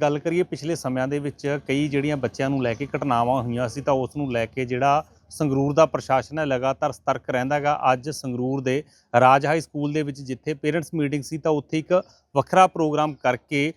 ਗੱਲ ਕਰੀਏ ਪਿਛਲੇ ਸਮਿਆਂ ਦੇ ਵਿੱਚ ਕਈ ਜਿਹੜੀਆਂ ਬੱਚਿਆਂ ਨੂੰ ਲੈ ਕੇ ਘਟਨਾਵਾਂ ਹੋਈਆਂ ਸੀ ਤਾਂ ਉਸ ਨੂੰ ਲੈ ਕੇ ਜਿਹੜਾ ਸੰਗਰੂਰ ਦਾ ਪ੍ਰਸ਼ਾਸਨ ਹੈ ਲਗਾਤਾਰ ਸਤਰਕ ਰਹਿੰਦਾਗਾ ਅੱਜ ਸੰਗਰੂਰ ਦੇ ਰਾਜ ਹਾਈ ਸਕੂਲ ਦੇ ਵਿੱਚ ਜਿੱਥੇ ਪੇਰੈਂਟਸ ਮੀਟਿੰਗ ਸੀ ਤਾਂ ਉੱਥੇ ਇੱਕ ਵੱਖਰਾ ਪ੍ਰੋਗਰਾਮ ਕਰਕੇ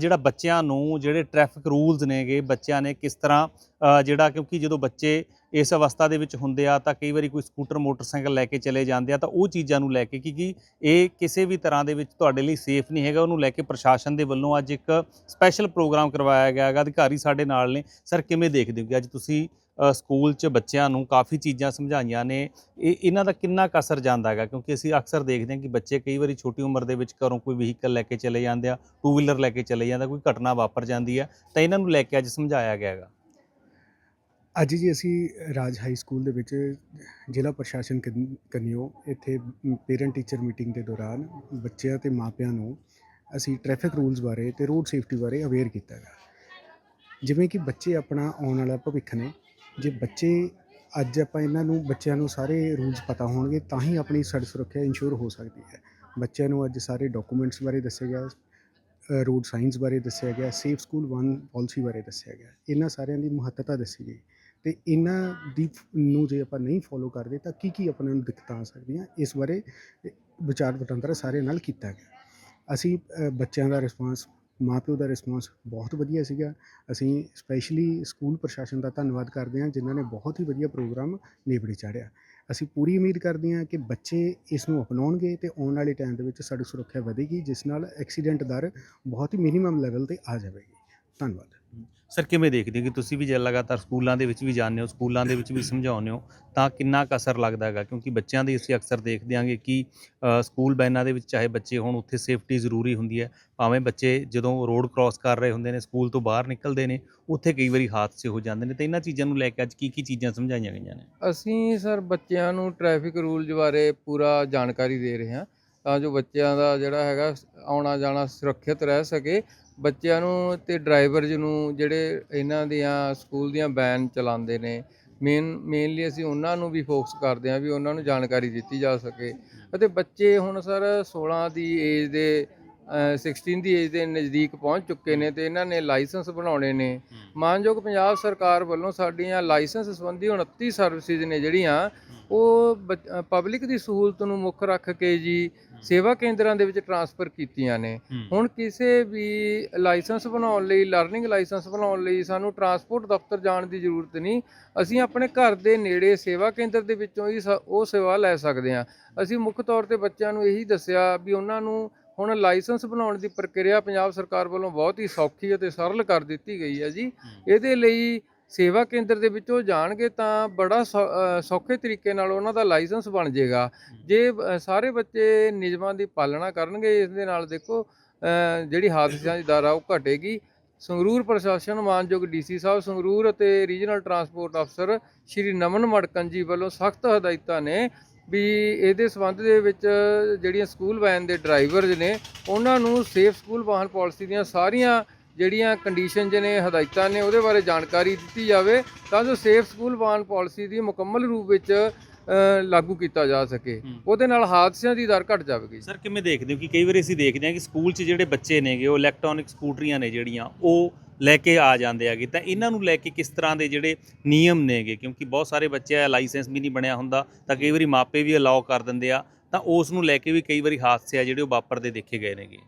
ਜਿਹੜਾ ਬੱਚਿਆਂ ਨੂੰ ਜਿਹੜੇ ਟ੍ਰੈਫਿਕ ਰੂਲਸ ਨੇਗੇ, ਬੱਚਿਆਂ ਨੇ ਕਿਸ ਤਰ੍ਹਾਂ ਜਿਹੜਾ ਕਿਉਂਕਿ ਜਦੋਂ ਬੱਚੇ ਇਸ ਅਵਸਥਾ ਦੇ ਵਿੱਚ ਹੁੰਦੇ ਆ ਤਾਂ ਕਈ ਵਾਰੀ ਕੋਈ ਸਕੂਟਰ ਮੋਟਰਸਾਈਕਲ ਲੈ ਕੇ ਚਲੇ ਜਾਂਦੇ ਆ ਤਾਂ ਉਹ ਚੀਜ਼ਾਂ ਨੂੰ ਲੈ ਕੇ ਕਿਉਂਕਿ ਇਹ ਕਿਸੇ ਵੀ ਤਰ੍ਹਾਂ ਦੇ ਵਿੱਚ ਤੁਹਾਡੇ ਲਈ ਸੇਫ ਨਹੀਂ ਹੈਗਾ, ਉਹਨੂੰ ਲੈ ਕੇ ਪ੍ਰਸ਼ਾਸਨ ਦੇ ਵੱਲੋਂ ਅੱਜ ਇੱਕ ਸਪੈਸ਼ਲ ਪ੍ਰੋਗਰਾਮ ਕਰਵਾਇਆ ਗਿਆ ਹੈਗਾ, ਅਧਿਕਾਰੀ ਸਾਡੇ ਨਾਲ ਨੇ। ਸਰ ਕਿਵੇਂ ਦੇਖਦੇ ਹੋ ਕਿ ਅੱਜ ਤੁਸੀਂ ਸਕੂਲ 'ਚ ਬੱਚਿਆਂ ਨੂੰ ਕਾਫੀ ਚੀਜ਼ਾਂ ਸਮਝਾਈਆਂ ਨੇ। ਇਹ, ਇਹਨਾਂ ਦਾ ਕਿੰਨਾ ਕੁ ਅਸਰ ਜਾਂਦਾ ਹੈਗਾ? ਕਿਉਂਕਿ ਅਸੀਂ ਅਕਸਰ ਦੇਖਦੇ ਹਾਂ ਕਿ ਬੱਚੇ ਕਈ ਵਾਰੀ ਛੋਟੀ ਉਮਰ ਦੇ ਵਿੱਚ ਘਰੋਂ ਕੋਈ ਵਹੀਕਲ ਲੈ ਕੇ ਚਲੇ ਜਾਂਦੇ ਆ ਟੂ ਵੀਲਰ ਲੈ ਕੇ ਚਲੇ ਜਾਂਦਾ ਕੋਈ ਘਟਨਾ ਵਾਪਰ ਜਾਂਦੀ ਹੈ। ਤਾਂ ਇਹਨਾਂ ਨੂੰ ਲੈ ਕੇ ਅੱਜ ਸਮਝਾਇਆ ਗਿਆ ਹੈਗਾ। ਅੱਜ ਜੀ ਅਸੀਂ ਰਾਜ ਹਾਈ ਸਕੂਲ ਦੇ ਵਿੱਚ ਜ਼ਿਲ੍ਹਾ ਪ੍ਰਸ਼ਾਸਨ ਕੰਨਿਓ ਇੱਥੇ ਪੇਰੈਂਟ ਟੀਚਰ ਮੀਟਿੰਗ ਦੇ ਦੌਰਾਨ ਬੱਚਿਆਂ ਤੇ ਮਾਪਿਆਂ ਨੂੰ ਅਸੀਂ ਟ੍ਰੈਫਿਕ ਰੂਲਸ ਬਾਰੇ ਤੇ ਰੋਡ ਸੇਫਟੀ ਬਾਰੇ ਅਵੇਅਰ ਕੀਤਾ ਹੈ ਜਿਵੇਂ ਕਿ ਬੱਚੇ ਆਪਣਾ ਆਉਣ ਵਾਲਾ ਭਵਿੱਖ ਨੇ ਜੇ ਬੱਚੇ ਅੱਜ ਆਪਾਂ ਇਹਨਾਂ ਨੂੰ, ਬੱਚਿਆਂ ਨੂੰ ਸਾਰੇ ਰੂਲਸ ਪਤਾ ਹੋਣਗੇ, ਤਾਂ ਹੀ ਆਪਣੀ ਸੜਕ ਸੁਰੱਖਿਆ ਇੰਸ਼ੋਰ ਹੋ ਸਕਦੀ ਹੈ। ਬੱਚਿਆਂ ਨੂੰ ਅੱਜ ਸਾਰੇ ਡਾਕੂਮੈਂਟਸ ਬਾਰੇ ਦੱਸਿਆ ਗਿਆ ਰੋਡ ਸਾਈਨਸ ਬਾਰੇ ਦੱਸਿਆ ਗਿਆ ਸੇਫ ਸਕੂਲ ਵਨ ਪਾਲਿਸੀ ਬਾਰੇ ਦੱਸਿਆ ਗਿਆ। ਇਹਨਾਂ ਸਾਰਿਆਂ ਦੀ ਮਹੱਤਤਾ ਦੱਸੀ ਗਈ। ਤੇ ਇਹਨਾਂ ਦੀ ਨੂੰ ਜੇ ਆਪਾਂ ਨਹੀਂ ਫੋਲੋ ਕਰਦੇ, ਤਾਂ ਕੀ ਕੀ ਆਪਾਂ ਨੂੰ ਦਿੱਕਤਾਂ ਆ ਸਕਦੀਆਂ? ਇਸ ਬਾਰੇ ਵਿਚਾਰ ਵਟਾਂਦਰਾ ਸਾਰੇ ਨਾਲ ਕੀਤਾ ਗਿਆ। ਅਸੀਂ ਬੱਚਿਆਂ ਦਾ ਰਿਸਪਾਂਸ ਮਾਪਿਓ ਦਾ ਰਿਸਪਾਂਸ ਬਹੁਤ ਵਧੀਆ ਸੀਗਾ। ਅਸੀਂ ਸਪੈਸ਼ਲੀ ਸਕੂਲ ਪ੍ਰਸ਼ਾਸਨ ਦਾ ਧੰਨਵਾਦ ਕਰਦੇ ਹਾਂ, ਜਿਨ੍ਹਾਂ ਨੇ ਬਹੁਤ ਹੀ ਵਧੀਆ ਪ੍ਰੋਗਰਾਮ ਨੇਪਰੇ ਚਾੜਿਆ ਅਸੀਂ ਪੂਰੀ ਉਮੀਦ ਕਰਦੇ ਹਾਂ ਕਿ ਬੱਚੇ ਇਸ ਨੂੰ ਅਪਣਾਉਣਗੇ ਤੇ ਆਉਣ ਵਾਲੇ ਟਾਈਮ ਦੇ ਵਿੱਚ ਸੜਕ ਸੁਰੱਖਿਆ ਵਧੇਗੀ, ਜਿਸ ਨਾਲ ਐਕਸੀਡੈਂਟ ਦਰ ਬਹੁਤ ਹੀ ਮਿਨੀਮਮ ਲੈਵਲ ਤੇ ਆ ਜਾਵੇਗੀ। ਧੰਨਵਾਦ। ਸਰ, ਕਿਵੇਂ ਦੇਖਦੇ ਹੋ ਕਿ ਤੁਸੀਂ ਵੀ ਜੇ ਲਗਾਤਾਰ ਸਕੂਲਾਂ ਦੇ ਵਿੱਚ ਵੀ ਜਾਂਦੇ ਹੋ, ਸਕੂਲਾਂ ਦੇ ਵਿੱਚ ਵੀ ਸਮਝਾਉਂਦੇ ਹੋ, ਤਾਂ ਕਿੰਨਾ ਕੁ ਅਸਰ ਲੱਗਦਾ ਹੈਗਾ? ਕਿਉਂਕਿ ਬੱਚਿਆਂ ਦੀ ਅਸੀਂ ਅਕਸਰ ਦੇਖਦੇ ਹਾਂਗੇ ਕਿ ਸਕੂਲ ਬੈਨਾਂ ਦੇ ਵਿੱਚ ਚਾਹੇ ਬੱਚੇ ਹੋਣ, ਉੱਥੇ ਸੇਫਟੀ ਜ਼ਰੂਰੀ ਹੁੰਦੀ ਹੈ। ਭਾਵੇਂ ਬੱਚੇ ਜਦੋਂ ਰੋਡ ਕ੍ਰਾਸ ਕਰ ਰਹੇ ਹੁੰਦੇ ਨੇ, ਸਕੂਲ ਤੋਂ ਬਾਹਰ ਨਿਕਲਦੇ ਨੇ, ਉੱਥੇ ਕਈ ਵਾਰੀ ਹਾਦਸੇ ਹੋ ਜਾਂਦੇ ਨੇ। ਤੇ ਇਹਨਾਂ ਚੀਜ਼ਾਂ ਨੂੰ ਲੈ ਕੇ ਅੱਜ ਕੀ ਕੀ ਚੀਜ਼ਾਂ ਸਮਝਾਈਆਂ ਗਈਆਂ ਨੇ? ਅਸੀਂ ਸਰ, ਬੱਚਿਆਂ ਨੂੰ ਟ੍ਰੈਫਿਕ ਰੂਲਜ਼ ਬਾਰੇ ਪੂਰਾ ਜਾਣਕਾਰੀ ਦੇ ਰਹੇ ਹਾਂ, ਤਾਂ ਜੋ ਬੱਚਿਆਂ ਦਾ ਜਿਹੜਾ ਹੈਗਾ ਆਉਣਾ ਜਾਣਾ ਸੁਰੱਖਿਅਤ ਰਹਿ ਸਕੇ। ਬੱਚਿਆਂ ਨੂੰ ਤੇ ਡਰਾਈਵਰਜ਼ ਨੂੰ ਜਿਹੜੇ ਇਹਨਾਂ ਦੀਆਂ ਸਕੂਲ ਦੀਆਂ ਵੈਨ ਚਲਾਉਂਦੇ ਨੇ ਮੇਨ ਮੇਨਲੀ ਅਸੀਂ ਉਹਨਾਂ ਨੂੰ ਵੀ ਫੋਕਸ ਕਰਦੇ ਹਾਂ ਵੀ ਉਹਨਾਂ ਨੂੰ ਜਾਣਕਾਰੀ ਦਿੱਤੀ ਜਾ ਸਕੇ। ਅਤੇ ਬੱਚੇ ਹੁਣ ਸਰ 16 ਦੀ ਏਜ ਦੇ 16 ਦੀ ਏਜ ਦੇ ਨਜ਼ਦੀਕ ਪਹੁੰਚ ਚੁੱਕੇ ਨੇ ਤੇ ਇਹਨਾਂ ਨੇ ਲਾਇਸੈਂਸ ਬਣਾਉਣੇ ਨੇ। ਮਾਨਯੋਗ ਪੰਜਾਬ ਸਰਕਾਰ ਵੱਲੋਂ ਸਾਡੀਆਂ ਲਾਇਸੈਂਸ ਸੰਬੰਧੀ 29 ਸਰਵਿਸਿਜ਼ ਨੇ ਜਿਹੜੀਆਂ ਉਹ ਪਬਲਿਕ ਦੀ ਸਹੂਲਤ ਨੂੰ ਮੁੱਖ ਰੱਖ ਕੇ ਜੀ ਸੇਵਾ ਕੇਂਦਰਾਂ ਦੇ ਵਿੱਚ ਟਰਾਂਸਫਰ ਕੀਤੀਆਂ ਨੇ। ਹੁਣ ਕਿਸੇ ਵੀ ਲਾਇਸੈਂਸ ਬਣਾਉਣ ਲਈ ਲਰਨਿੰਗ ਲਾਇਸੈਂਸ ਬਣਾਉਣ ਲਈ ਸਾਨੂੰ ਟਰਾਂਸਪੋਰਟ ਦਫ਼ਤਰ ਜਾਣ ਦੀ ਜ਼ਰੂਰਤ ਨਹੀਂ। ਅਸੀਂ ਆਪਣੇ ਘਰ ਦੇ ਨੇੜੇ ਸੇਵਾ ਕੇਂਦਰ ਦੇ ਵਿੱਚੋਂ ਹੀ ਉਹ ਸੇਵਾ ਲੈ ਸਕਦੇ ਹਾਂ। ਅਸੀਂ ਮੁੱਖ ਤੌਰ ਤੇ ਬੱਚਿਆਂ ਨੂੰ ਇਹੀ ਦੱਸਿਆ ਵੀ ਉਹਨਾਂ ਨੂੰ ਹੁਣ ਲਾਇਸੈਂਸ ਬਣਾਉਣ ਦੀ ਪ੍ਰਕਿਰਿਆ ਪੰਜਾਬ ਸਰਕਾਰ ਵੱਲੋਂ ਬਹੁਤ ਹੀ ਸੌਖੀ ਅਤੇ ਸਰਲ ਕਰ ਦਿੱਤੀ ਗਈ ਹੈ ਜੀ। ਇਹਦੇ ਲਈ ਸੇਵਾ ਕੇਂਦਰ ਦੇ ਵਿੱਚੋਂ ਜਾਣਗੇ ਤਾਂ ਬੜਾ ਸੌਖੇ ਤਰੀਕੇ ਨਾਲ ਉਹਨਾਂ ਦਾ ਲਾਇਸੈਂਸ ਬਣ ਜਾਏਗਾ। ਜੇ ਸਾਰੇ ਬੱਚੇ ਨਿਯਮਾਂ ਦੀ ਪਾਲਣਾ ਕਰਨਗੇ ਇਸ ਦੇ ਨਾਲ ਦੇਖੋ ਜਿਹੜੀ ਹਾਦਸਿਆਂ ਦੀ ਦਰ ਆ ਉਹ ਘਟੇਗੀ। ਸੰਗਰੂਰ ਪ੍ਰਸ਼ਾਸਨ ਮਾਨਯੋਗ ਡੀਸੀ ਸਾਹਿਬ ਸੰਗਰੂਰ ਅਤੇ ਰੀਜਨਲ ਟਰਾਂਸਪੋਰਟ ਅਫਸਰ ਸ਼੍ਰੀ ਨਮਨ ਮੜਕਨ ਜੀ ਵੱਲੋਂ ਸਖਤ ਹਦਾਇਤਾਂ ਨੇ ਵੀ ਇਹਦੇ ਸੰਬੰਧ ਦੇ ਵਿੱਚ ਜਿਹੜੀਆਂ ਸਕੂਲ ਵੈਨ ਦੇ ਡਰਾਈਵਰਜ਼ ਨੇ ਉਹਨਾਂ ਨੂੰ ਸੇਫ ਸਕੂਲ ਵਾਹਨ ਪਾਲਿਸੀ ਦੀਆਂ ਸਾਰੀਆਂ ਜਿਹੜੀਆਂ ਕੰਡੀਸ਼ਨਸ ਨੇ ਹਦਾਇਤਾਂ ਨੇ ਉਹਦੇ ਬਾਰੇ ਜਾਣਕਾਰੀ ਦਿੱਤੀ ਜਾਵੇ ਤਾਂ ਜੋ ਸੇਫ ਸਕੂਲ ਵਾਹਨ ਪਾਲਿਸੀ ਦੀ ਮੁਕੰਮਲ ਰੂਪ ਵਿੱਚ ਲਾਗੂ ਕੀਤਾ ਜਾ ਸਕੇ। ਉਹਦੇ ਨਾਲ ਹਾਦਸਿਆਂ ਦੀ ਦਰ ਘਟ ਜਾਵੇਗੀ ਸਰ ਕਿਵੇਂ ਦੇਖਦੇ ਹੋ ਕਿ ਕਈ ਵਾਰੀ ਅਸੀਂ ਦੇਖਦੇ ਹਾਂ ਕਿ ਸਕੂਲ 'ਚ ਜਿਹੜੇ ਬੱਚੇ ਨੇਗੇ ਉਹ ਇਲੈਕਟ੍ਰੋਨਿਕ ਸਕੂਟਰੀਆਂ ਨੇ ਜਿਹੜੀਆਂ ਉਹ ਲੈ ਕੇ ਆ ਜਾਂਦੇ ਹੈਗੇ। ਤਾਂ ਇਹਨਾਂ ਨੂੰ ਲੈ ਕੇ ਕਿਸ ਤਰ੍ਹਾਂ ਦੇ ਜਿਹੜੇ ਨਿਯਮ ਨੇਗੇ? ਕਿਉਂਕਿ ਬਹੁਤ ਸਾਰੇ ਬੱਚੇ ਆ ਲਾਇਸੈਂਸ ਵੀ ਨਹੀਂ ਬਣਿਆ ਹੁੰਦਾ, ਤਾਂ ਕਈ ਵਾਰੀ ਮਾਪੇ ਵੀ ਅਲਾਉ ਕਰ ਦਿੰਦੇ ਆ। ਤਾਂ ਉਸ ਨੂੰ ਲੈ ਕੇ ਵੀ ਕਈ ਵਾਰੀ ਹਾਦਸੇ ਆ ਜਿਹੜੇ ਉਹ ਵਾਪਰਦੇ ਦੇਖੇ ਗਏ ਨੇਗੇ।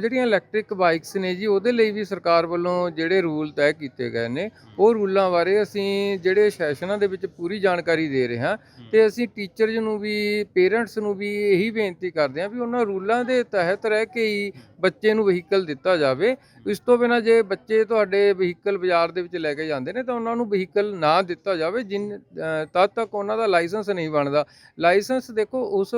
ਜਿਹੜੀਆਂ ਇਲੈਕਟ੍ਰਿਕ ਬਾਈਕਸ ਨੇ ਜੀ ਉਹਦੇ ਲਈ ਵੀ ਸਰਕਾਰ ਵੱਲੋਂ ਜਿਹੜੇ ਰੂਲ ਤੈਅ ਕੀਤੇ ਗਏ ਨੇ। ਉਹ ਰੂਲਾਂ ਬਾਰੇ ਅਸੀਂ ਜਿਹੜੇ ਸੈਸ਼ਨਾਂ ਦੇ ਵਿੱਚ ਪੂਰੀ ਜਾਣਕਾਰੀ ਦੇ ਰਹੇ ਹਾਂ ਤੇ ਅਸੀਂ ਟੀਚਰਸ ਨੂੰ ਵੀ ਪੇਰੈਂਟਸ ਨੂੰ ਵੀ ਇਹੀ ਬੇਨਤੀ ਕਰਦੇ ਹਾਂ ਵੀ ਉਹਨਾਂ ਰੂਲਾਂ ਦੇ ਤਹਿਤ ਰਹਿ ਕੇ ਹੀ ਬੱਚੇ ਨੂੰ ਵਹੀਕਲ ਦਿੱਤਾ ਜਾਵੇ। ਇਸ ਤੋਂ ਬਿਨਾਂ ਜੇ ਬੱਚੇ ਤੁਹਾਡੇ ਵਹੀਕਲ ਬਾਜ਼ਾਰ ਦੇ ਵਿੱਚ ਲੈ ਕੇ ਜਾਂਦੇ ਨੇ ਤਾਂ ਉਹਨਾਂ ਨੂੰ ਵਹੀਕਲ ਨਾ ਦਿੱਤਾ ਜਾਵੇ ਜਿਨ ਤਦ ਤੱਕ ਉਹਨਾਂ ਦਾ ਲਾਇਸੈਂਸ ਨਹੀਂ ਬਣਦਾ। ਲਾਇਸੈਂਸ ਦੇਖੋ ਉਸ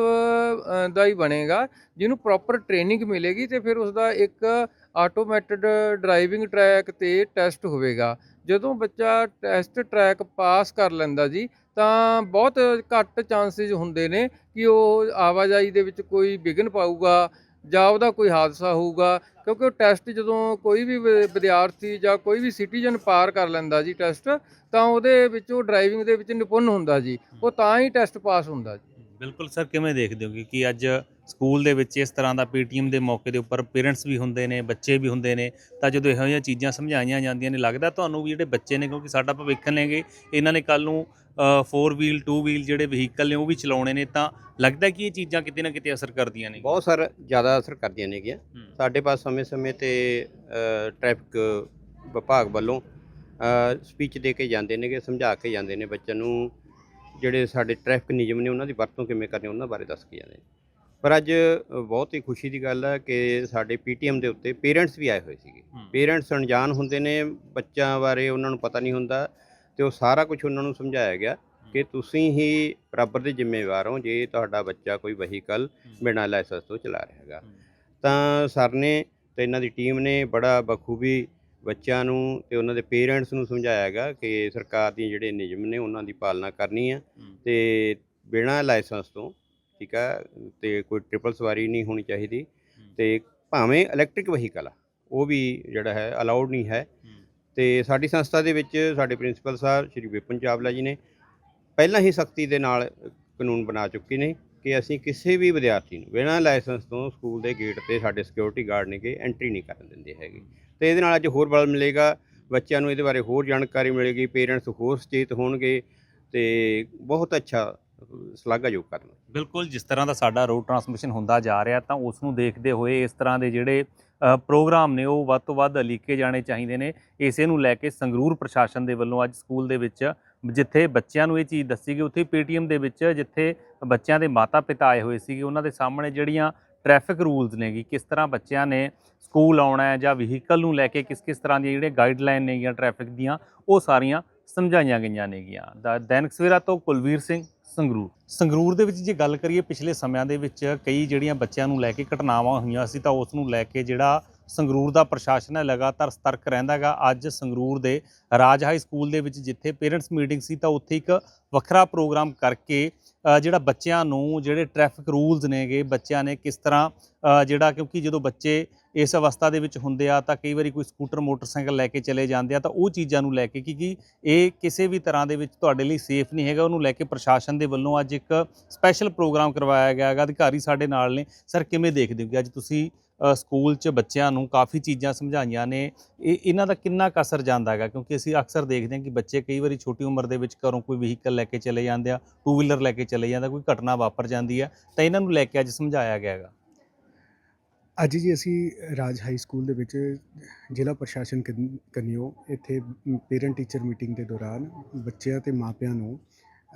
ਦਾ ਹੀ ਬਣੇਗਾ, ਜਿਹਨੂੰ ਪ੍ਰੋਪਰ ਟ੍ਰੇਨਿੰਗ ਮਿਲੇਗੀ ਤੇ ਫਿਰ ਉਸ ਦਾ ਇੱਕ ਆਟੋਮੈਟਿਡ ਡਰਾਈਵਿੰਗ ਟਰੈਕ ਤੇ ਟੈਸਟ ਹੋਵੇਗਾ। ਜਦੋਂ ਬੱਚਾ ਟੈਸਟ ਟਰੈਕ ਪਾਸ ਕਰ ਲੈਂਦਾ ਜੀ, ਤਾਂ ਬਹੁਤ ਘੱਟ ਚਾਂਸਸ ਹੁੰਦੇ ਨੇ ਕਿ ਉਹ ਆਵਾਜਾਈ ਦੇ ਵਿੱਚ ਕੋਈ ਵਿਘਨ ਪਾਊਗਾ ਜਾਂ ਉਹਦਾ ਕੋਈ ਹਾਦਸਾ ਹੋਊਗਾ, ਕਿਉਂਕਿ ਉਹ ਟੈਸਟ ਜਦੋਂ ਕੋਈ ਵੀ ਵਿ- ਵਿਦਿਆਰਥੀ ਜਾਂ ਕੋਈ ਵੀ ਸਿਟੀਜ਼ਨ ਪਾਰ ਕਰ ਲੈਂਦਾ ਜੀ ਟੈਸਟ ਤਾਂ ਉਹਦੇ ਵਿੱਚ ਉਹ ਡਰਾਈਵਿੰਗ ਦੇ ਵਿੱਚ ਨਿਪੁੰਨ ਹੁੰਦਾ ਜੀ, ਉਹ ਤਾਂ ਹੀ ਟੈਸਟ ਪਾਸ ਹੁੰਦਾ ਜੀ। ਬਿਲਕੁਲ ਸਰ ਕਿਵੇਂ ਦੇਖਦੇ ਹੋ ਕਿ- ਅੱਜ ਸਕੂਲ ਦੇ ਵਿੱਚ ਇਸ ਤਰ੍ਹਾਂ ਦਾ ਪੀਟੀਐਮ ਦੇ ਮੌਕੇ ਦੇ ਉੱਪਰ ਪੇਰੈਂਟਸ ਵੀ ਹੁੰਦੇ ਨੇ ਬੱਚੇ ਵੀ ਹੁੰਦੇ ਨੇ ਤਾਂ ਜਦੋਂ ਇਹੋ ਜਿਹੀਆਂ ਚੀਜ਼ਾਂ ਸਮਝਾਈਆਂ ਜਾਂਦੀਆਂ ਨੇ ਲੱਗਦਾ ਤੁਹਾਨੂੰ ਵੀ ਜਿਹੜੇ ਬੱਚੇ ਨੇ ਕਿਉਂਕਿ ਸਾਡਾ ਭਵਿੱਖ ਨੇਗੇ ਇਹਨਾਂ ਨੇ ਕੱਲ ਨੂੰ 4 ਵੀਲ 2 ਵੀਲ ਜਿਹੜੇ ਵਹੀਕਲ ਨੇ ਉਹ ਵੀ ਚਲਾਉਣੇ ਨੇ ਤਾਂ ਲੱਗਦਾ ਕਿ ਇਹ ਚੀਜ਼ਾਂ ਕਿਤੇ ਨਾ ਕਿਤੇ ਅਸਰ ਕਰਦੀਆਂ ਨੇ ਬਹੁਤ ਸਾਰਾ ਜ਼ਿਆਦਾ ਅਸਰ ਕਰਦੀਆਂ ਨੇਗੀਆਂ ਹੂੰ। ਸਾਡੇ ਪਾਸ ਸਮੇਂ-ਸਮੇਂ ਤੇ ਟ੍ਰੈਫਿਕ ਵਿਭਾਗ ਵੱਲੋਂ ਸਪੀਚ ਦੇ ਕੇ ਜਾਂਦੇ ਨੇਗੇ ਸਮਝਾ ਕੇ ਜਾਂਦੇ ਨੇ ਬੱਚਿਆਂ ਨੂੰ ਜਿਹੜੇ ਸਾਡੇ ਟ੍ਰੈਫਿਕ ਨਿਯਮ ਨੇ ਉਹਨਾਂ ਦੀ ਵਰਤੋਂ ਕਿਵੇਂ ਕਰਨੀ ਉਹਨਾਂ ਬਾਰੇ ਦੱਸ ਕੇ ਜਾਂਦੇ ਨੇ ਪਰ ਅੱਜ ਬਹੁਤ ਹੀ ਖੁਸ਼ੀ ਦੀ ਗੱਲ ਹੈ ਕਿ ਸਾਡੇ ਪੀਟੀਐਮ ਦੇ ਉੱਤੇ ਪੇਰੈਂਟਸ ਵੀ ਆਏ ਹੋਏ ਸੀਗੇ। ਪੇਰੈਂਟਸ ਅਣਜਾਣ ਹੁੰਦੇ ਨੇ ਬੱਚਿਆਂ ਬਾਰੇ ਉਹਨਾਂ ਨੂੰ ਪਤਾ ਨਹੀਂ ਹੁੰਦਾ ਤੇ ਉਹ ਸਾਰਾ ਕੁਝ ਉਹਨਾਂ ਨੂੰ ਸਮਝਾਇਆ ਗਿਆ ਕਿ ਤੁਸੀਂ ਹੀ ਬਰਾਬਰ ਦੇ ਜ਼ਿੰਮੇਵਾਰ ਹੋ ਜੇ ਤੁਹਾਡਾ ਬੱਚਾ ਕੋਈ ਵਹੀਕਲ ਬਿਨਾਂ ਲਾਇਸੈਂਸ ਤੋਂ ਚਲਾ ਰਿਹਾ ਹੈਗਾ। ਤਾਂ ਸਰ ਨੇ ਤੇ ਇਹਨਾਂ ਦੀ ਟੀਮ ਨੇ ਬੜਾ ਬਖੂਬੀ ਬੱਚਿਆਂ ਨੂੰ ਤੇ ਉਹਨਾਂ ਦੇ ਪੇਰੈਂਟਸ ਨੂੰ ਸਮਝਾਇਆ ਹੈਗਾ ਕਿ ਸਰਕਾਰ ਦੀ ਜਿਹੜੇ ਨਿਯਮ ਨੇ ਉਹਨਾਂ ਦੀ ਪਾਲਣਾ ਕਰਨੀ ਹੂੰ। ਤੇ ਬਿਨਾਂ ਲਾਇਸੈਂਸ ਤੋਂ ਠੀਕ ਹੈ ਤੇ ਕੋਈ ਟ੍ਰਿਪਲ ਸਵਾਰੀ ਨਹੀਂ ਹੋਣੀ ਚਾਹੀਦੀ ਤੇ ਭਾਵੇਂ ਇਲੈਕਟ੍ਰਿਕ ਵਹੀਕਲ ਆ ਉਹ ਵੀ ਜਿਹੜਾ ਹੈ ਅਲਾਉਡ ਨਹੀਂ ਹੈ। ਤੇ ਸਾਡੀ ਸੰਸਥਾ ਦੇ ਵਿੱਚ ਸਾਡੇ ਪ੍ਰਿੰਸੀਪਲ ਸਾਹਿਬ ਸ਼੍ਰੀ ਵਿਪਨ ਚਾਵਲਾ ਜੀ ਨੇ ਪਹਿਲਾਂ ਹੀ ਸਖਤੀ ਦੇ ਨਾਲ ਕਾਨੂੰਨ ਬਣਾ ਚੁੱਕੇ ਨੇ ਕਿ ਅਸੀਂ ਕਿਸੇ ਵੀ ਵਿਦਿਆਰਥੀ ਨੂੰ ਬਿਨਾਂ ਲਾਇਸੈਂਸ ਤੋਂ ਸਕੂਲ ਦੇ ਗੇਟ ਤੇ ਸਾਡੇ ਸਿਕਿਉਰਿਟੀ ਗਾਰਡ ਨੇ ਕਿ ਐਂਟਰੀ ਨਹੀਂ ਕਰਨ ਦਿੰਦੇ ਹੈਗੇ। ਤੇ ਇਹਦੇ ਨਾਲ ਅੱਜ ਹੋਰ ਬਲ ਮਿਲੇਗਾ, ਬੱਚਿਆਂ ਨੂੰ ਇਹਦੇ ਬਾਰੇ ਹੋਰ ਜਾਣਕਾਰੀ ਮਿਲੇਗੀ ਪੇਰੈਂਟਸ ਹੋਰ ਸੁਚੇਤ ਹੋਣਗੇ ਤੇ ਬਹੁਤ ਅੱਛਾ ਸ਼ਲਾਘਾਯੋਗ ਕਰਨ ਬਿਲਕੁਲ, ਜਿਸ ਤਰ੍ਹਾਂ ਦਾ ਸਾਡਾ ਰੋਡ ਟਰਾਂਸਮਿਸ਼ਨ ਹੁੰਦਾ ਜਾ ਰਿਹਾ, ਤਾਂ ਉਸ ਨੂੰ ਦੇਖਦੇ ਹੋਏ ਇਸ ਤਰ੍ਹਾਂ ਦੇ ਜਿਹੜੇ ਪ੍ਰੋਗਰਾਮ ਨੇ, ਉਹ ਵੱਧ ਤੋਂ ਵੱਧ ਅਲੀਕੇ ਜਾਣੇ ਚਾਹੀਦੇ ਨੇ। ਇਸੇ ਨੂੰ ਲੈ ਕੇ ਸੰਗਰੂਰ ਪ੍ਰਸ਼ਾਸਨ ਦੇ ਵੱਲੋਂ ਅੱਜ ਸਕੂਲ ਦੇ ਵਿੱਚ, ਜਿੱਥੇ ਬੱਚਿਆਂ ਨੂੰ ਇਹ ਚੀਜ਼ ਦੱਸੀ ਗਈ, ਉੱਥੇ ਪੀਟੀਐਮ ਦੇ ਵਿੱਚ ਜਿੱਥੇ ਬੱਚਿਆਂ ਦੇ ਮਾਤਾ-ਪਿਤਾ ਆਏ ਹੋਏ ਸੀਗੇ, ਉਹਨਾਂ ਦੇ ਸਾਹਮਣੇ ਜਿਹੜੀਆਂ ਟ੍ਰੈਫਿਕ ਰੂਲਸ ਨੇਗੀ, ਕਿਸ ਤਰ੍ਹਾਂ ਬੱਚਿਆਂ ਨੇ ਸਕੂਲ ਆਉਣਾ ਹੈ ਜਾਂ ਵਹੀਕਲ ਨੂੰ ਲੈ ਕੇ ਕਿਸ ਕਿਸ ਤਰ੍ਹਾਂ ਦੀਆਂ ਜਿਹੜੇ ਗਾਈਡਲਾਈਨ ਨੇਗੀਆਂ ਟ੍ਰੈਫਿਕ ਦੀਆਂ, ਉਹ ਸਾਰੀਆਂ ਸਮਝਾਈਆਂ ਗਈਆਂ ਨੇਗੀਆਂ। ਦਾ, ਦੈਨਿਕ ਸਵੇਰਾ ਤੋਂ ਕੁਲਵੀਰ ਸਿੰਘ, ਸੰਗਰੂਰ। ਸੰਗਰੂਰ ਦੇ ਵਿੱਚ ਜੇ ਗੱਲ ਕਰੀਏ ਪਿਛਲੇ ਸਮਿਆਂ ਦੇ ਵਿੱਚ ਕਈ ਜਿਹੜੀਆਂ ਬੱਚਿਆਂ ਨੂੰ ਲੈ ਕੇ ਘਟਨਾਵਾਂ ਹੋਈਆਂ ਸੀ ਤਾਂ ਉਸ ਨੂੰ ਲੈ ਕੇ ਜਿਹੜਾ ਸੰਗਰੂਰ ਦਾ ਪ੍ਰਸ਼ਾਸਨ ਹੈ ਲਗਾਤਾਰ ਸਤਰਕ ਰਹਿੰਦਾਗਾ ਅੱਜ ਸੰਗਰੂਰ ਦੇ ਰਾਜ ਹਾਈ ਸਕੂਲ ਦੇ ਵਿੱਚ ਜਿੱਥੇ ਪੇਰੈਂਟਸ ਮੀਟਿੰਗ ਸੀ ਤਾਂ ਉੱਥੇ ਇੱਕ ਵੱਖਰਾ ਪ੍ਰੋਗਰਾਮ ਕਰਕੇ ਜਿਹੜਾ ਬੱਚਿਆਂ ਨੂੰ ਜਿਹੜੇ ਟ੍ਰੈਫਿਕ ਰੂਲਸ ਨੇਗੇ, ਬੱਚਿਆਂ ਨੇ ਕਿਸ ਤਰ੍ਹਾਂ ਜਿਹੜਾ ਕਿਉਂਕਿ ਜਦੋਂ ਬੱਚੇ ਇਸ ਅਵਸਥਾ ਦੇ ਵਿੱਚ ਹੁੰਦੇ ਆ ਤਾਂ ਕਈ ਵਾਰੀ ਕੋਈ ਸਕੂਟਰ ਮੋਟਰਸਾਈਕਲ ਲੈ ਕੇ ਚਲੇ ਜਾਂਦੇ ਆ ਤਾਂ ਉਹ ਚੀਜ਼ਾਂ ਨੂੰ ਲੈ ਕੇ ਕਿ ਇਹ ਕਿਸੇ ਵੀ ਤਰ੍ਹਾਂ ਦੇ ਵਿੱਚ ਤੁਹਾਡੇ ਲਈ ਸੇਫ ਨਹੀਂ ਹੈਗਾ, ਉਹਨੂੰ ਲੈ ਕੇ ਪ੍ਰਸ਼ਾਸਨ ਦੇ ਵੱਲੋਂ ਅੱਜ ਇੱਕ ਸਪੈਸ਼ਲ ਪ੍ਰੋਗਰਾਮ ਕਰਵਾਇਆ ਗਿਆ ਹੈਗਾ, ਅਧਿਕਾਰੀ ਸਾਡੇ ਨਾਲ ਨੇ। ਸਰ ਕਿਵੇਂ ਦੇਖਦੇ ਹੋ ਕਿ ਅੱਜ ਤੁਸੀਂ ਸਕੂਲ 'ਚ ਬੱਚਿਆਂ ਨੂੰ ਕਾਫੀ ਚੀਜ਼ਾਂ ਸਮਝਾਈਆਂ ਨੇ। ਇਹ, ਇਹਨਾਂ ਦਾ ਕਿੰਨਾ ਕੁ ਅਸਰ ਜਾਂਦਾ ਹੈਗਾ? ਕਿਉਂਕਿ ਅਸੀਂ ਅਕਸਰ ਦੇਖਦੇ ਹਾਂ ਕਿ ਬੱਚੇ ਕਈ ਵਾਰੀ ਛੋਟੀ ਉਮਰ ਦੇ ਵਿੱਚ ਘਰੋਂ ਕੋਈ ਵਹੀਕਲ ਲੈ ਕੇ ਚਲੇ ਜਾਂਦੇ ਆ ਟੂ ਵੀਲਰ ਲੈ ਕੇ ਚਲੇ ਜਾਂਦਾ ਕੋਈ ਘਟਨਾ ਵਾਪਰ ਜਾਂਦੀ ਹੈ। ਤਾਂ ਇਹਨਾਂ ਨੂੰ ਲੈ ਕੇ ਅੱਜ ਸਮਝਾਇਆ ਗਿਆ ਹੈਗਾ। ਅੱਜ ਜੀ ਅਸੀਂ ਰਾਜ ਹਾਈ ਸਕੂਲ ਦੇ ਵਿੱਚ ਜ਼ਿਲ੍ਹਾ ਪ੍ਰਸ਼ਾਸਨ ਕੰਨ- ਕੰਨਿਓ ਇੱਥੇ ਪੇਰੈਂਟ ਟੀਚਰ ਮੀਟਿੰਗ ਦੇ ਦੌਰਾਨ ਬੱਚਿਆਂ ਤੇ ਮਾਪਿਆਂ ਨੂੰ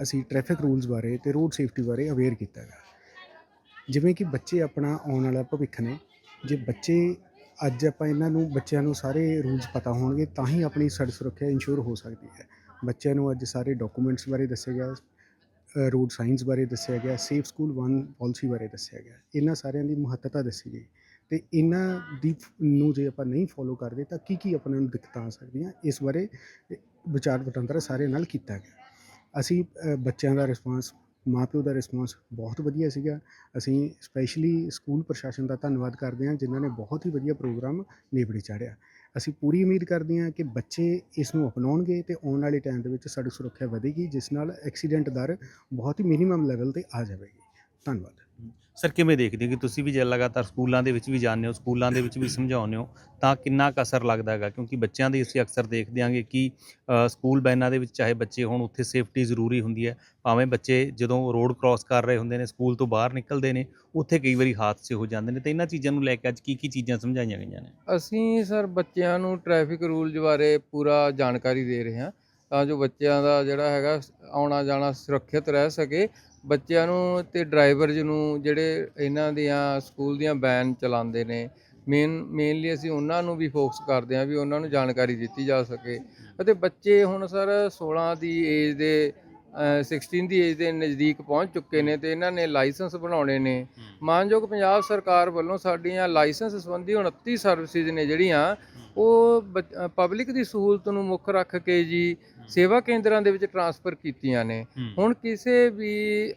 ਅਸੀਂ ਟ੍ਰੈਫਿਕ ਰੂਲਸ ਬਾਰੇ ਤੇ ਰੋਡ ਸੇਫਟੀ ਬਾਰੇ ਅਵੇਅਰ ਕੀਤਾ ਹੈ ਜਿਵੇਂ ਕਿ ਬੱਚੇ ਆਪਣਾ ਆਉਣ ਵਾਲਾ ਭਵਿੱਖ ਨੇ ਜੇ ਬੱਚੇ ਅੱਜ ਆਪਾਂ ਇਹਨਾਂ ਨੂੰ, ਬੱਚਿਆਂ ਨੂੰ ਸਾਰੇ ਰੂਲਸ ਪਤਾ ਹੋਣਗੇ, ਤਾਂ ਹੀ ਆਪਣੀ ਸੜਕ ਸੁਰੱਖਿਆ ਇੰਸ਼ੋਰ ਹੋ ਸਕਦੀ ਹੈ। ਬੱਚਿਆਂ ਨੂੰ ਅੱਜ ਸਾਰੇ ਡਾਕੂਮੈਂਟਸ ਬਾਰੇ ਦੱਸਿਆ ਗਿਆ ਰੋਡ ਸਾਈਨਸ ਬਾਰੇ ਦੱਸਿਆ ਗਿਆ ਸੇਫ ਸਕੂਲ 1 ਪਾਲਿਸੀ ਬਾਰੇ ਦੱਸਿਆ ਗਿਆ। ਇਹਨਾਂ ਸਾਰਿਆਂ ਦੀ ਮਹੱਤਤਾ ਦੱਸੀ ਗਈ। ਤੇ ਇਹਨਾਂ ਦੀ ਨੂੰ ਜੇ ਆਪਾਂ ਨਹੀਂ ਫੋਲੋ ਕਰਦੇ, ਤਾਂ ਕੀ ਕੀ ਆਪਣੇ ਨੂੰ ਦਿੱਕਤਾਂ ਆ ਸਕਦੀਆਂ? ਇਸ ਬਾਰੇ ਵਿਚਾਰ ਵਟਾਂਦਰਾ ਸਾਰੇ ਨਾਲ ਕੀਤਾ ਗਿਆ। ਅਸੀਂ ਬੱਚਿਆਂ ਦਾ ਰਿਸਪਾਂਸ ਮਾਪਿਓ ਦਾ ਰਿਸਪਾਂਸ ਬਹੁਤ ਵਧੀਆ ਸੀਗਾ। ਅਸੀਂ ਸਪੈਸ਼ਲੀ ਸਕੂਲ ਪ੍ਰਸ਼ਾਸਨ ਦਾ ਧੰਨਵਾਦ ਕਰਦੇ ਹਾਂ, ਜਿਨ੍ਹਾਂ ਨੇ ਬਹੁਤ ਹੀ ਵਧੀਆ ਪ੍ਰੋਗਰਾਮ ਨੇਪਰੇ ਚਾੜਿਆ ਅਸੀਂ ਪੂਰੀ ਉਮੀਦ ਕਰਦੇ ਹਾਂ ਕਿ ਬੱਚੇ ਇਸ ਨੂੰ ਅਪਣਾਉਣਗੇ ਤੇ ਆਉਣ ਵਾਲੇ ਟਾਈਮ ਦੇ ਵਿੱਚ ਸੜਕ ਸੁਰੱਖਿਆ ਵਧੇਗੀ, ਜਿਸ ਨਾਲ ਐਕਸੀਡੈਂਟ ਦਰ ਬਹੁਤ ਹੀ ਮਿਨੀਮਮ ਲੈਵਲ ਤੇ ਆ ਜਾਵੇਗੀ। ਧੰਨਵਾਦ। ਸਰ, ਕਿਵੇਂ ਦੇਖਦੇ ਹੋ ਕਿ ਤੁਸੀਂ ਵੀ ਜੇ ਲਗਾਤਾਰ ਸਕੂਲਾਂ ਦੇ ਵਿੱਚ ਵੀ ਜਾਂਦੇ ਹੋ, ਸਕੂਲਾਂ ਦੇ ਵਿੱਚ ਵੀ ਸਮਝਾਉਂਦੇ ਹੋ, ਤਾਂ ਕਿੰਨਾ ਕੁ ਅਸਰ ਲੱਗਦਾ ਹੈਗਾ? ਕਿਉਂਕਿ ਬੱਚਿਆਂ ਦੀ ਅਸੀਂ ਅਕਸਰ ਦੇਖਦੇ ਆਂਗੇ ਕਿ ਸਕੂਲ ਬੈਨਾਂ ਦੇ ਵਿੱਚ ਚਾਹੇ ਬੱਚੇ ਹੋਣ, ਉੱਥੇ ਸੇਫਟੀ ਜ਼ਰੂਰੀ ਹੁੰਦੀ ਹੈ। ਭਾਵੇਂ ਬੱਚੇ ਜਦੋਂ ਰੋਡ ਕ੍ਰਾਸ ਕਰ ਰਹੇ ਹੁੰਦੇ ਨੇ, ਸਕੂਲ ਤੋਂ ਬਾਹਰ ਨਿਕਲਦੇ ਨੇ, ਉੱਥੇ ਕਈ ਵਾਰੀ ਹਾਦਸੇ ਹੋ ਜਾਂਦੇ ਨੇ। ਤੇ ਇਹਨਾਂ ਚੀਜ਼ਾਂ ਨੂੰ ਲੈ ਕੇ ਅੱਜ ਕੀ ਕੀ ਚੀਜ਼ਾਂ ਸਮਝਾਈਆਂ ਗਈਆਂ ਨੇ? ਅਸੀਂ ਸਰ, ਬੱਚਿਆਂ ਨੂੰ ਟ੍ਰੈਫਿਕ ਰੂਲਜ਼ ਬਾਰੇ ਪੂਰਾ ਜਾਣਕਾਰੀ ਦੇ ਰਹੇ ਹਾਂ। ਤਾਂ ਜੋ ਬੱਚਿਆਂ ਦਾ ਜਿਹੜਾ ਹੈਗਾ ਆਉਣਾ ਜਾਣਾ ਸੁਰੱਖਿਅਤ ਰਹਿ ਸਕੇ। ਬੱਚਿਆਂ ਨੂੰ ਤੇ ਡਰਾਈਵਰਜ਼ ਨੂੰ ਜਿਹੜੇ ਇਹਨਾਂ ਦੀਆਂ ਸਕੂਲ ਦੀਆਂ ਵੈਨ ਚਲਾਉਂਦੇ ਨੇ ਮੇਨ ਮੇਨਲੀ ਅਸੀਂ ਉਹਨਾਂ ਨੂੰ ਵੀ ਫੋਕਸ ਕਰਦੇ ਹਾਂ ਵੀ ਉਹਨਾਂ ਨੂੰ ਜਾਣਕਾਰੀ ਦਿੱਤੀ ਜਾ ਸਕੇ। ਅਤੇ ਬੱਚੇ ਹੁਣ ਸਰ 16 ਦੀ ਏਜ ਦੇ 16 ਦੀ ਏਜ ਦੇ ਨਜ਼ਦੀਕ ਪਹੁੰਚ ਚੁੱਕੇ ਨੇ ਤੇ ਇਹਨਾਂ ਨੇ ਲਾਇਸੈਂਸ ਬਣਾਉਣੇ ਨੇ। ਮਾਨਯੋਗ ਪੰਜਾਬ ਸਰਕਾਰ ਵੱਲੋਂ ਸਾਡੀਆਂ ਲਾਇਸੈਂਸ ਸੰਬੰਧੀ 29 ਸਰਵਿਸਿਜ਼ ਨੇ ਜਿਹੜੀਆਂ ਉਹ ਪਬਲਿਕ ਦੀ ਸਹੂਲਤ ਨੂੰ ਮੁੱਖ ਰੱਖ ਕੇ ਜੀ ਸੇਵਾ ਕੇਂਦਰਾਂ ਦੇ ਵਿੱਚ ਟਰਾਂਸਫਰ ਕੀਤੀਆਂ ਨੇ। ਹੁਣ ਕਿਸੇ ਵੀ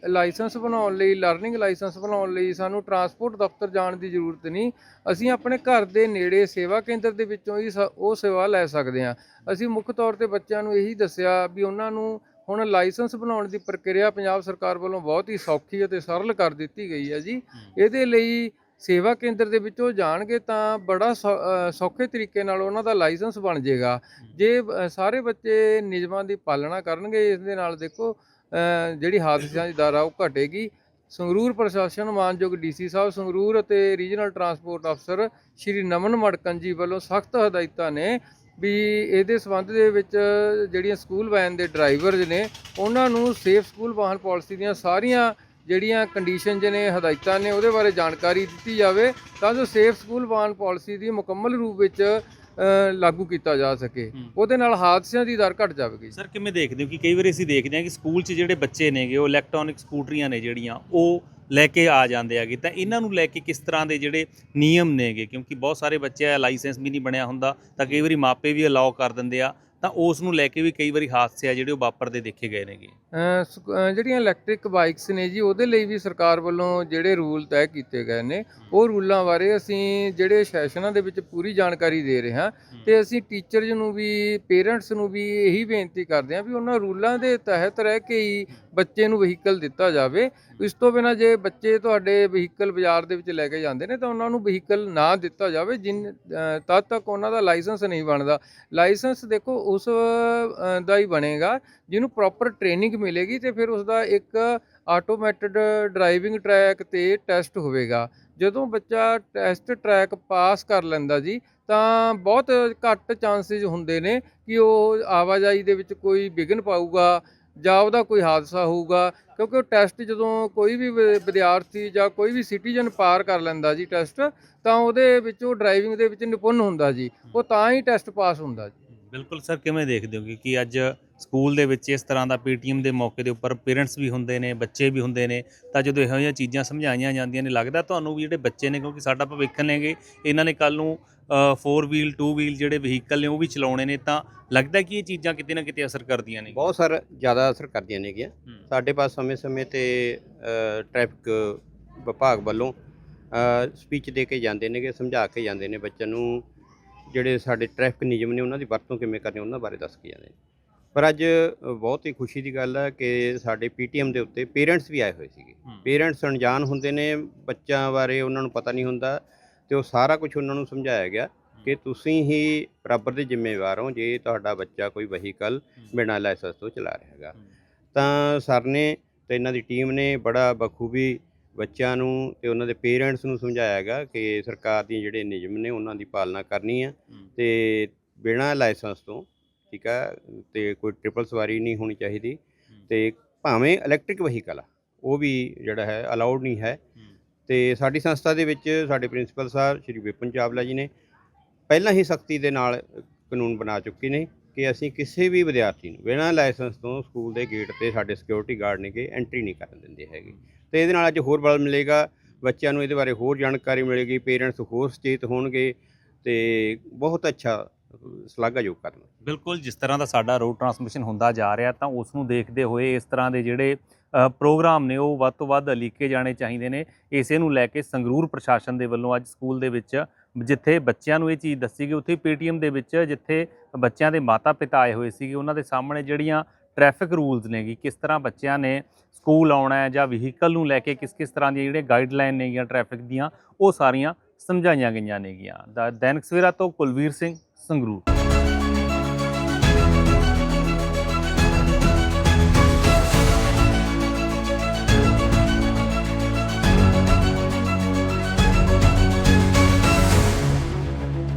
ਲਾਇਸੈਂਸ ਬਣਾਉਣ ਲਈ ਲਰਨਿੰਗ ਲਾਇਸੈਂਸ ਬਣਾਉਣ ਲਈ ਸਾਨੂੰ ਟਰਾਂਸਪੋਰਟ ਦਫ਼ਤਰ ਜਾਣ ਦੀ ਜ਼ਰੂਰਤ ਨਹੀਂ। ਅਸੀਂ ਆਪਣੇ ਘਰ ਦੇ ਨੇੜੇ ਸੇਵਾ ਕੇਂਦਰ ਦੇ ਵਿੱਚੋਂ ਹੀ ਉਹ ਸੇਵਾ ਲੈ ਸਕਦੇ ਹਾਂ। ਅਸੀਂ ਮੁੱਖ ਤੌਰ ਤੇ ਬੱਚਿਆਂ ਨੂੰ ਇਹੀ ਦੱਸਿਆ ਵੀ ਉਹਨਾਂ ਨੂੰ ਹੁਣ ਲਾਇਸੈਂਸ ਬਣਾਉਣ ਦੀ ਪ੍ਰਕਿਰਿਆ ਪੰਜਾਬ ਸਰਕਾਰ ਵੱਲੋਂ ਬਹੁਤ ਹੀ ਸੌਖੀ ਅਤੇ ਸਰਲ ਕਰ ਦਿੱਤੀ ਗਈ ਹੈ ਜੀ। ਇਹਦੇ ਲਈ ਸੇਵਾ ਕੇਂਦਰ ਦੇ ਵਿੱਚੋਂ ਜਾਣਗੇ ਤਾਂ ਬੜਾ ਸੌ- ਸੌਖੇ ਤਰੀਕੇ ਨਾਲ ਉਹਨਾਂ ਦਾ ਲਾਇਸੈਂਸ ਬਣ ਜਾਏਗਾ। ਜੇ ਸਾਰੇ ਬੱਚੇ ਨਿਯਮਾਂ ਦੀ ਪਾਲਣਾ ਕਰਨਗੇ, ਇਸ ਦੇ ਨਾਲ ਦੇਖੋ ਜਿਹੜੀ ਹਾਦਸਿਆਂ ਦੀ ਦਰ ਆ ਉਹ ਘਟੇਗੀ। ਸੰਗਰੂਰ ਪ੍ਰਸ਼ਾਸਨ, ਮਾਨਯੋਗ ਡੀਸੀ ਸਾਹਿਬ, ਸੰਗਰੂਰ ਅਤੇ ਰੀਜਨਲ ਟਰਾਂਸਪੋਰਟ ਅਫਸਰ ਸ਼੍ਰੀ ਨਮਨ ਮੜਕਨ ਜੀ ਵੱਲੋਂ ਸਖਤ ਹਦਾਇਤਾਂ ਨੇ ਵੀ ਇਹਦੇ ਸੰਬੰਧ ਦੇ ਵਿੱਚ ਜਿਹੜੀਆਂ ਸਕੂਲ ਵੈਨ ਦੇ ਡਰਾਈਵਰਜ਼ ਨੇ ਉਹਨਾਂ ਨੂੰ ਸੇਫ ਸਕੂਲ ਵਾਹਨ ਪਾਲਿਸੀ ਦੀਆਂ ਸਾਰੀਆਂ ਜਿਹੜੀਆਂ ਕੰਡੀਸ਼ਨਸ ਨੇ ਹਦਾਇਤਾਂ ਨੇ ਉਹਦੇ ਬਾਰੇ ਜਾਣਕਾਰੀ ਦਿੱਤੀ ਜਾਵੇ ਤਾਂ ਜੋ ਸੇਫ ਸਕੂਲ ਵਾਹਨ ਪਾਲਿਸੀ ਦੀ ਮੁਕੰਮਲ ਰੂਪ ਵਿੱਚ ਲਾਗੂ ਕੀਤਾ ਜਾ ਸਕੇ। ਉਹਦੇ ਨਾਲ ਹਾਦਸਿਆਂ ਦੀ ਦਰ ਘਟ ਜਾਵੇਗੀ ਸਰ ਕਿਵੇਂ ਦੇਖਦੇ ਹੋ ਕਿ ਕਈ ਵਾਰੀ ਅਸੀਂ ਦੇਖਦੇ ਹਾਂ ਕਿ ਸਕੂਲ 'ਚ ਜਿਹੜੇ ਬੱਚੇ ਨੇਗੇ ਉਹ ਇਲੈਕਟ੍ਰੋਨਿਕ ਸਕੂਟਰੀਆਂ ਨੇ ਜਿਹੜੀਆਂ ਉਹ ਲੈ ਕੇ ਆ ਜਾਂਦੇ ਹੈਗੇ। ਤਾਂ ਇਹਨਾਂ ਨੂੰ ਲੈ ਕੇ ਕਿਸ ਤਰ੍ਹਾਂ ਦੇ ਜਿਹੜੇ ਨਿਯਮ ਨੇਗੇ? ਕਿਉਂਕਿ ਬਹੁਤ ਸਾਰੇ ਬੱਚੇ ਆ ਲਾਇਸੈਂਸ ਵੀ ਨਹੀਂ ਬਣਿਆ ਹੁੰਦਾ, ਤਾਂ ਕਈ ਵਾਰੀ ਮਾਪੇ ਵੀ ਅਲਾਉ ਕਰ ਦਿੰਦੇ ਆ। ਤਾਂ ਉਸ ਨੂੰ ਲੈ ਕੇ ਵੀ ਕਈ ਵਾਰੀ ਹਾਦਸੇ ਆ ਜਿਹੜੇ ਉਹ ਵਾਪਰਦੇ ਦੇਖੇ ਗਏ ਨੇਗੇ। ਜਿਹੜੀਆਂ ਇਲੈਕਟ੍ਰਿਕ ਬਾਈਕਸ ਨੇ ਜੀ ਉਹਦੇ ਲਈ ਵੀ ਸਰਕਾਰ ਵੱਲੋਂ ਜਿਹੜੇ ਰੂਲ ਤੈਅ ਕੀਤੇ ਗਏ ਨੇ। ਉਹ ਰੂਲਾਂ ਬਾਰੇ ਅਸੀਂ ਜਿਹੜੇ ਸੈਸ਼ਨਾਂ ਦੇ ਵਿੱਚ ਪੂਰੀ ਜਾਣਕਾਰੀ ਦੇ ਰਹੇ ਹਾਂ ਤੇ ਅਸੀਂ ਟੀਚਰਸ ਨੂੰ ਵੀ ਪੇਰੈਂਟਸ ਨੂੰ ਵੀ ਇਹੀ ਬੇਨਤੀ ਕਰਦੇ ਹਾਂ ਵੀ ਉਹਨਾਂ ਰੂਲਾਂ ਦੇ ਤਹਿਤ ਰਹਿ ਕੇ ਹੀ ਬੱਚੇ ਨੂੰ ਵਹੀਕਲ ਦਿੱਤਾ ਜਾਵੇ। ਇਸ ਤੋਂ ਬਿਨਾਂ ਜੇ ਬੱਚੇ ਤੁਹਾਡੇ ਵਹੀਕਲ ਬਾਜ਼ਾਰ ਦੇ ਵਿੱਚ ਲੈ ਕੇ ਜਾਂਦੇ ਨੇ ਤਾਂ ਉਹਨਾਂ ਨੂੰ ਵਹੀਕਲ ਨਾ ਦਿੱਤਾ ਜਾਵੇ ਜਿਨ ਤਦ ਤੱਕ ਉਹਨਾਂ ਦਾ ਲਾਇਸੈਂਸ ਨਹੀਂ ਬਣਦਾ। ਲਾਇਸੈਂਸ ਦੇਖੋ ਉਸ ਦਾ ਹੀ ਬਣੇਗਾ, ਜਿਹਨੂੰ ਪ੍ਰੋਪਰ ਟ੍ਰੇਨਿੰਗ ਮਿਲੇਗੀ ਤੇ ਫਿਰ ਉਸ ਦਾ ਇੱਕ ਆਟੋਮੈਟਿਡ ਡਰਾਈਵਿੰਗ ਟਰੈਕ ਤੇ ਟੈਸਟ ਹੋਵੇਗਾ। ਜਦੋਂ ਬੱਚਾ ਟੈਸਟ ਟਰੈਕ ਪਾਸ ਕਰ ਲੈਂਦਾ ਜੀ, ਤਾਂ ਬਹੁਤ ਘੱਟ ਚਾਂਸਸ ਹੁੰਦੇ ਨੇ ਕਿ ਉਹ ਆਵਾਜਾਈ ਦੇ ਵਿੱਚ ਕੋਈ ਵਿਘਨ ਪਾਊਗਾ ਜਾਂ ਉਹਦਾ ਕੋਈ ਹਾਦਸਾ ਹੋਊਗਾ, ਕਿਉਂਕਿ ਉਹ ਟੈਸਟ ਜਦੋਂ ਕੋਈ ਵੀ ਵਿ- ਵਿਦਿਆਰਥੀ ਜਾਂ ਕੋਈ ਵੀ ਸਿਟੀਜ਼ਨ ਪਾਰ ਕਰ ਲੈਂਦਾ ਜੀ ਟੈਸਟ ਤਾਂ ਉਹਦੇ ਵਿੱਚ ਉਹ ਡਰਾਈਵਿੰਗ ਦੇ ਵਿੱਚ ਨਿਪੁੰਨ ਹੁੰਦਾ ਜੀ, ਉਹ ਤਾਂ ਹੀ ਟੈਸਟ ਪਾਸ ਹੁੰਦਾ ਜੀ। ਬਿਲਕੁਲ ਸਰ ਕਿਵੇਂ ਦੇਖਦੇ ਹੋ? ਕਿ ਅੱਜ ਸਕੂਲ ਦੇ ਵਿੱਚ ਇਸ ਤਰ੍ਹਾਂ ਦਾ ਪੀਟੀਐਮ ਦੇ ਮੌਕੇ ਦੇ ਉੱਪਰ ਪੇਰੈਂਟਸ ਵੀ ਹੁੰਦੇ ਨੇ ਬੱਚੇ ਵੀ ਹੁੰਦੇ ਨੇ ਤਾਂ ਜਦੋਂ ਇਹੋ ਜਿਹੀਆਂ ਚੀਜ਼ਾਂ ਸਮਝਾਈਆਂ ਜਾਂਦੀਆਂ ਨੇ ਲੱਗਦਾ ਤੁਹਾਨੂੰ ਵੀ ਜਿਹੜੇ ਬੱਚੇ ਨੇ ਕਿਉਂਕਿ ਸਾਡਾ ਭਵਿੱਖ ਨੇਗੇ ਇਹਨਾਂ ਨੇ ਕੱਲ ਨੂੰ 4 ਵੀਲ 2 ਵੀਲ ਜਿਹੜੇ ਵਹੀਕਲ ਨੇ ਉਹ ਵੀ ਚਲਾਉਣੇ ਨੇ ਤਾਂ ਲੱਗਦਾ ਕਿ ਇਹ ਚੀਜ਼ਾਂ ਕਿਤੇ ਨਾ ਕਿਤੇ ਅਸਰ ਕਰਦੀਆਂ ਨੇ ਬਹੁਤ ਸਾਰ ਜ਼ਿਆਦਾ ਅਸਰ ਕਰਦੀਆਂ ਨੇਗੀਆਂ। ਸਾਡੇ ਪਾਸ ਸਮੇਂ-ਸਮੇਂ ਤੇ ਟ੍ਰੈਫਿਕ ਵਿਭਾਗ ਵੱਲੋਂ ਸਪੀਚ ਦੇ ਕੇ ਜਾਂਦੇ ਨੇਗੇ ਸਮਝਾ ਕੇ ਜਾਂਦੇ ਨੇ ਬੱਚਿਆਂ ਨੂੰ। ਜਿਹੜੇ ਸਾਡੇ ਟ੍ਰੈਫਿਕ ਨਿਯਮ ਨੇ ਉਹਨਾਂ ਦੀ ਵਰਤੋਂ ਕਿਵੇਂ ਕਰਨੀ ਉਹਨਾਂ ਬਾਰੇ ਦੱਸ ਕੇ ਜਾਂਦੇ ਪਰ ਅੱਜ ਬਹੁਤ ਹੀ ਖੁਸ਼ੀ ਦੀ ਗੱਲ ਹੈ ਕਿ ਸਾਡੇ ਪੀਟੀਐਮ ਦੇ ਉੱਤੇ ਪੇਰੈਂਟਸ ਵੀ ਆਏ ਹੋਏ ਸੀਗੇ। ਪੇਰੈਂਟਸ ਅਣਜਾਣ ਹੁੰਦੇ ਨੇ ਬੱਚਿਆਂ ਬਾਰੇ ਉਹਨਾਂ ਨੂੰ ਪਤਾ ਨਹੀਂ ਹੁੰਦਾ ਤੇ ਉਹ ਸਾਰਾ ਕੁਝ ਉਹਨਾਂ ਨੂੰ ਸਮਝਾਇਆ ਗਿਆ ਕਿ ਤੁਸੀਂ ਹੀ ਬਰਾਬਰ ਦੇ ਜ਼ਿੰਮੇਵਾਰ ਹੋ ਜੇ ਤੁਹਾਡਾ ਬੱਚਾ ਕੋਈ ਵਹੀਕਲ ਬਿਨਾਂ ਲਾਇਸੈਂਸ ਤੋਂ ਚਲਾ ਰਿਹਾ ਹੈਗਾ। ਤਾਂ ਸਰ ਨੇ ਤੇ ਇਹਨਾਂ ਦੀ ਟੀਮ ਨੇ ਬੜਾ ਬਖੂਬੀ ਬੱਚਿਆਂ ਨੂੰ ਤੇ ਉਹਨਾਂ ਦੇ ਪੇਰੈਂਟਸ ਨੂੰ ਸਮਝਾਇਆ ਹੈਗਾ ਕਿ ਸਰਕਾਰ ਦੀਆਂ ਜਿਹੜੇ ਨਿਯਮ ਨੇ ਉਹਨਾਂ ਦੀ ਪਾਲਣਾ ਕਰਨੀ ਹੈ। ਤੇ ਬਿਨਾਂ ਲਾਇਸੈਂਸ ਤੋਂ ਠੀਕ ਹੈ ਤੇ ਕੋਈ ਟ੍ਰਿਪਲ ਸਵਾਰੀ ਨਹੀਂ ਹੋਣੀ ਚਾਹੀਦੀ ਤੇ ਭਾਵੇਂ ਇਲੈਕਟ੍ਰਿਕ ਵਹੀਕਲ ਆ ਉਹ ਵੀ ਜਿਹੜਾ ਹੈ ਅਲਾਉਡ ਨਹੀਂ ਹੈ। ਤੇ ਸਾਡੀ ਸੰਸਥਾ ਦੇ ਵਿੱਚ ਸਾਡੇ ਪ੍ਰਿੰਸੀਪਲ ਸਾਹਿਬ ਸ਼੍ਰੀ ਵਿਪਨ ਚਾਵਲਾ ਜੀ ਨੇ ਪਹਿਲਾਂ ਹੀ ਸਖਤੀ ਦੇ ਨਾਲ ਕਾਨੂੰਨ ਬਣਾ ਚੁੱਕੇ ਨੇ। ਕਿ ਅਸੀਂ ਕਿਸੇ ਵੀ ਵਿਦਿਆਰਥੀ ਨੂੰ ਬਿਨਾਂ ਲਾਇਸੈਂਸ ਤੋਂ ਸਕੂਲ ਦੇ ਗੇਟ ਤੇ ਸਾਡੇ ਸਿਕਿਉਰਿਟੀ ਗਾਰਡ ਨੇ ਕਿ ਐਂਟਰੀ ਨਹੀਂ ਕਰਨ ਦਿੰਦੇ ਹੈਗੇ। ਤੇ ਇਹਦੇ ਨਾਲ ਅੱਜ ਹੋਰ ਬਲ ਮਿਲੇਗਾ, ਬੱਚਿਆਂ ਨੂੰ ਇਹਦੇ ਬਾਰੇ ਹੋਰ ਜਾਣਕਾਰੀ ਮਿਲੇਗੀ ਪੇਰੈਂਟਸ ਹੋਰ ਸੁਚੇਤ ਹੋਣਗੇ ਤੇ ਬਹੁਤ ਅੱਛਾ ਸ਼ਲਾਘਾਯੋਗ ਕਰਨ ਬਿਲਕੁਲ, ਜਿਸ ਤਰ੍ਹਾਂ ਦਾ ਸਾਡਾ ਰੋਡ ਟਰਾਂਸਮਿਸ਼ਨ ਹੁੰਦਾ ਜਾ ਰਿਹਾ ਤਾਂ ਉਸ ਨੂੰ ਦੇਖਦੇ ਹੋਏ ਇਸ ਤਰ੍ਹਾਂ ਦੇ ਜਿਹੜੇ ਪ੍ਰੋਗਰਾਮ ਨੇ ਉਹ ਵੱਧ ਤੋਂ ਵੱਧ ਲਿਖੇ ਜਾਣੇ ਚਾਹੀਦੇ ਨੇ। ਇਸੇ ਨੂੰ ਲੈ ਕੇ ਸੰਗਰੂਰ ਪ੍ਰਸ਼ਾਸਨ ਦੇ ਵੱਲੋਂ ਅੱਜ ਸਕੂਲ ਦੇ ਵਿੱਚ ਜਿੱਥੇ ਬੱਚਿਆਂ ਨੂੰ ਇਹ ਚੀਜ਼ ਦੱਸੀ ਗਈ, ਉੱਥੇ ਪੀਟੀਐਮ ਦੇ ਵਿੱਚ ਜਿੱਥੇ ਬੱਚਿਆਂ ਦੇ ਮਾਤਾ-ਪਿਤਾ ਆਏ ਹੋਏ ਸੀਗੇ, ਉਹਨਾਂ ਦੇ ਸਾਹਮਣੇ ਜਿਹੜੀਆਂ ਟ੍ਰੈਫਿਕ ਰੂਲਸ ਨੇਗੀ, ਕਿਸ ਤਰ੍ਹਾਂ ਬੱਚਿਆਂ ਨੇ ਸਕੂਲ ਆਉਣਾ ਹੈ ਜਾਂ ਵਹੀਕਲ ਨੂੰ ਲੈ ਕੇ ਕਿਸ ਕਿਸ ਤਰ੍ਹਾਂ ਦੀਆਂ ਜਿਹੜੇ ਗਾਈਡਲਾਈਨ ਨੇਗੀਆਂ ਟ੍ਰੈਫਿਕ ਦੀਆਂ, ਉਹ ਸਾਰੀਆਂ ਸਮਝਾਈਆਂ ਗਈਆਂ ਨੇਗੀਆਂ। ਦਾ ਦੈਨਿਕ ਸਵੇਰਾ ਤੋਂ ਕੁਲਵੀਰ ਸਿੰਘ ਸੰਗਰੂਰ।